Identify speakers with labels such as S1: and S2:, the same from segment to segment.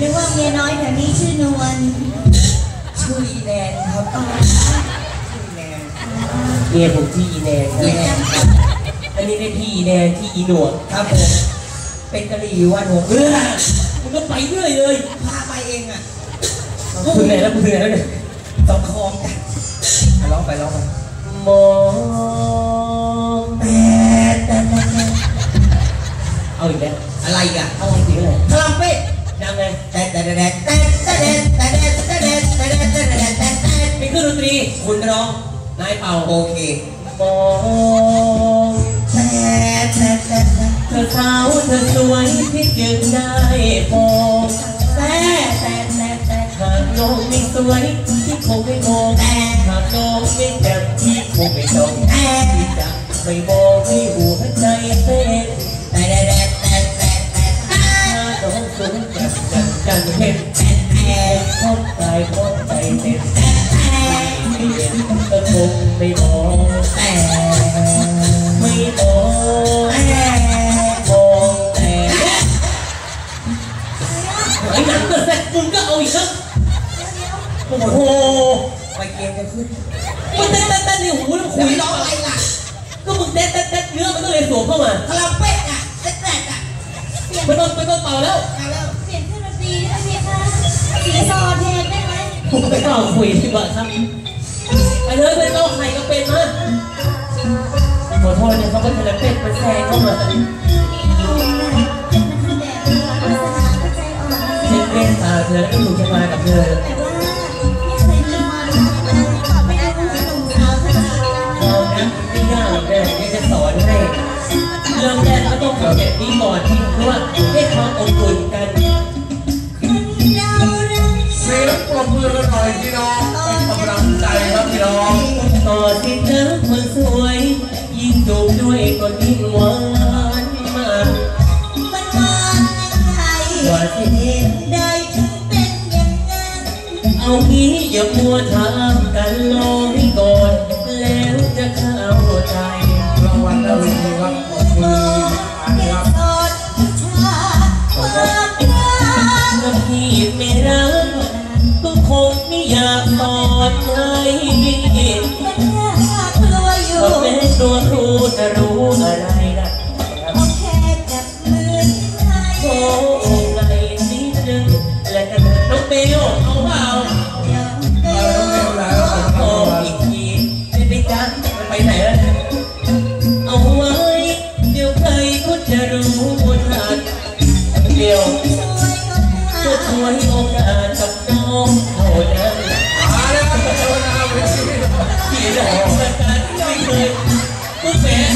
S1: นึกว่าเมียน้อยแถวนี้ชื่อนวล
S2: ชื่อแนนครับชื่อแนน
S3: เมียผมที่อ
S2: อีแนนค
S3: อันนี้ได้พี่อีแนนที่อีหนวด
S2: ครับผมเป็นกะหรี่วันหัว
S3: เอื้อมันก็ไปเรื่อยเลย
S2: พาไปเองอะ
S3: คุณแหนแล้วคุณแหนแล้วเนี่ย
S2: ต้องคลองกันร้องไปร้องไป
S3: มอง
S2: แม่
S3: เอาอีกแล้ว
S2: อะไรอีกอะ
S3: อะไรอี
S2: กเล
S3: ย
S2: คารา
S3: เป้ นเครื่องดนตรีคุณร้องนายเป่า
S2: โอเค
S3: มอง
S2: แต่แต่แต่แต่
S3: เธอสาวเธอสวยที่จึงได้มอง
S2: แต่แต่แต่แต่
S3: หากน้องไม่สวยที่คงไม่มองหากน้องไม่แจ่มที่คงไม่ต้อง
S2: แต่
S3: ที่จะไม่บอก จัดจันเพ็ญ
S2: แต่
S3: พบใจพบใจเต้นไม่เห็นก็คงไม่มอง
S2: แต่
S3: ไม่มองมองแต่ไอ้หนังเกิดเสร็จมึงก็เอาอีกแล้วโอ้โห
S2: ไปเกมจะขึ้น
S3: มันเต้นเต้นเต้นนี่หแล้วคุย
S2: ร้องอะไรล่ะ
S3: ก็มึงเต้นเต้นเต้นเนื้อมันก็เลยสวมเข้ามา
S2: ทลัมเป็ดอะแต่แต่อะ
S3: ไม่ต้องไม่ต้องเป่าแล้ว
S2: มาแล้ว
S1: ล่าคุยที่เบอร์ค
S3: รับไปเลยเปเล่าใครก็เป็นมาขอโทษนะครับว่าเธอเป็นมาแซงเข้ามาเช่นเมตตาเธอ
S1: แล้ว
S3: ก็หนูจะมากั
S4: บเธ
S3: อ กว่าที่
S1: ได้ถึงเป็นอย่างนั้น
S3: เอางี้อย่ามัวถามกันลองให้ก่อน แล้วจะเข้าใจ
S4: รางวัลดาวดีครับ
S1: ก็
S3: หา
S1: ช่วย
S3: โอกาสกับน้องเท่านั้น
S4: มาแล้วครับเจ้าหน้าเวที
S3: ที่ได้ประกาศไม่เคยผู้แฝง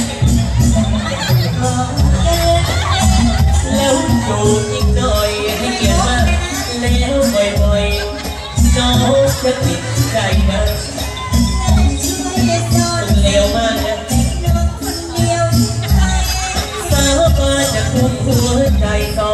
S3: แล้วอยู่อีกหน่อยให้เกียรติมากแล้วบ่อยๆน้องจะติดใจนะ
S1: ช่วยสอน
S3: มันเร็วมากนะ
S1: น้องคนเดียวที่ไทย
S3: สาวมาจะคุมหัวใจสอนให้น้อง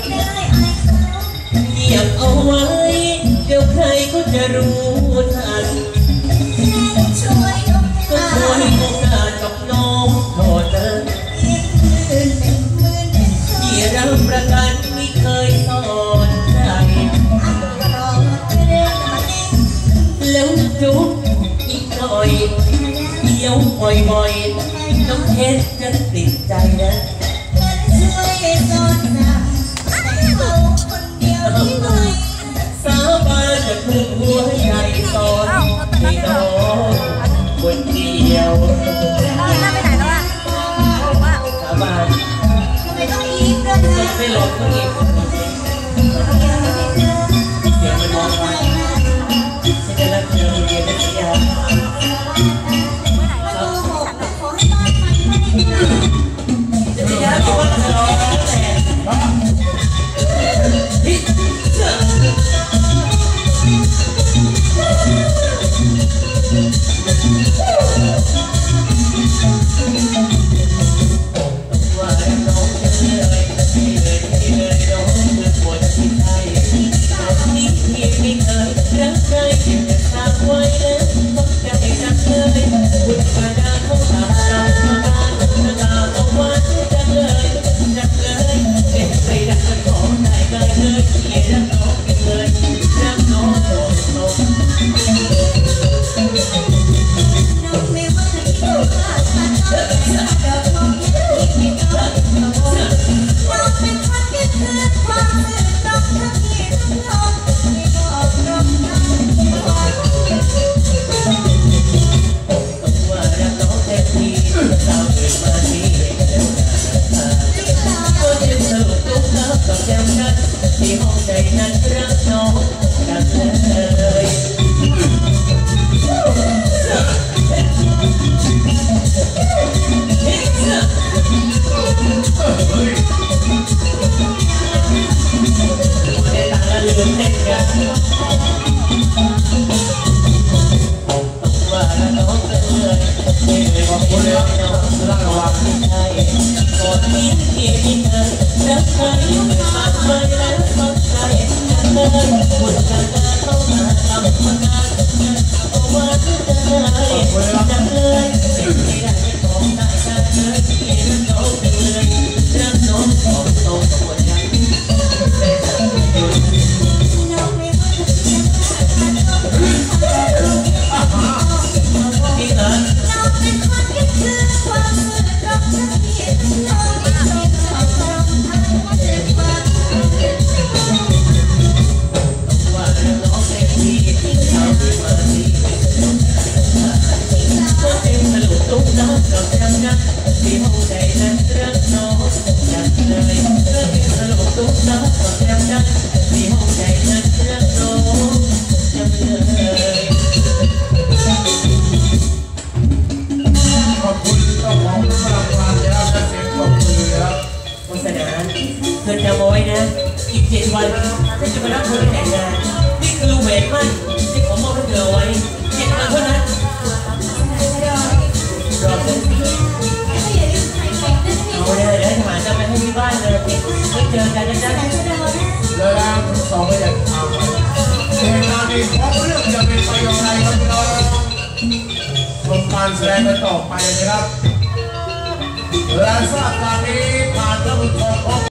S1: รู้
S3: ทัน
S1: ช่วยยก
S3: ก็
S1: ขา
S3: ช่วยโอกาสกับน้องเท่านั้น
S1: อีกคืนเป็นเป็น
S3: ที่รับประกันไม่เคยสอนใครแล้วจุ๊บอีกหน่อยเดี๋ยวบ่อยๆน้องเพชรจะติดใจนะ
S1: ไปไหนแล้ว
S3: วะบ
S1: ม
S3: ต้องอีก
S1: ฉันที่
S3: ห้งใดนั้นรู้กักเธ อจำเอาไว้นะ อีกเจ็ดวันฉันจะมารับเธอไปแต่งงาน นี่คือแหวนมั่นที่ผมมอบให้เธอไว้เจ็ดวันเท่านั้นรอเธอเอาเลยเดี๋ยวจะหาจะไปให้ที่บ้านเลยไม่เจอกันนะจ๊ะ
S4: แล้วแล้วทั้งสองก็อยากทำเหตุการณ์นี้เพราะเรื่องจะเป็นไปอย่างไรครับพี่น้องชมการแสดงกันต่อไปนะครับและทราบการนี้ผ่านท่านผู้ชม